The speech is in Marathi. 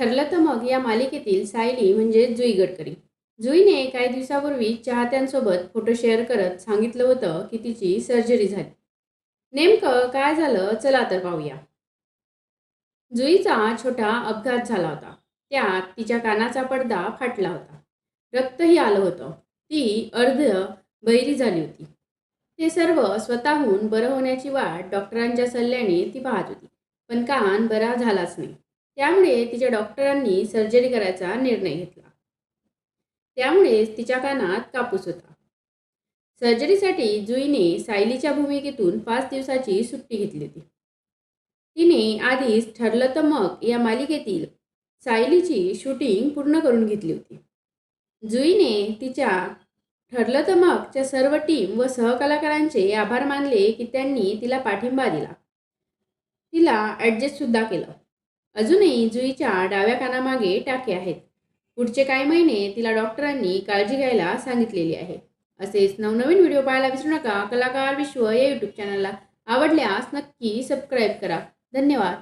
ठरलं तर मग या मालिकेतील सायली म्हणजे जुई गडकरी. जुईने काही दिवसापूर्वी चाहत्यांसोबत फोटो शेअर करत सांगितलं होतं की तिची सर्जरी झाली. नेमकं काय झालं? चला तर पाहूया. जुईचा छोटा अपघात झाला होता. त्यात तिच्या कानाचा पडदा फाटला होता. रक्तही आलं होतं. ती अर्ध बहिरी झाली होती. ते सर्व स्वतःहून बरं होण्याची वाट डॉक्टरांच्या सल्ल्याने ती पाहत होती. पण कान बरा झालाच नाही. त्यामुळे तिच्या डॉक्टरांनी सर्जरी करायचा निर्णय घेतला. त्यामुळेच तिच्या कानात कापूस होता. सर्जरीसाठी जुईने सायलीच्या भूमिकेतून पाच दिवसाची सुट्टी घेतली होती. तिने आधीच ठरलं तर मग या मालिकेतील सायलीची शूटिंग पूर्ण करून घेतली होती. जुईने तिच्या ठरलं तर मगच्या सर्व टीम व सहकलाकारांचे आभार मानले की त्यांनी तिला पाठिंबा दिला. तिला ॲडजस्टसुद्धा केलं. अजूनही जुईच्या डाव्या कानामागे टाके आहेत. पुढचे काही महिने तिला डॉक्टरांनी काळजी घ्यायला सांगितलेली आहे. असेच नवनवीन व्हिडिओ पाहायला विसरू नका. कलाकार विश्व या यूट्यूब चॅनलला आवडल्यास नक्की सबस्क्राईब करा. धन्यवाद.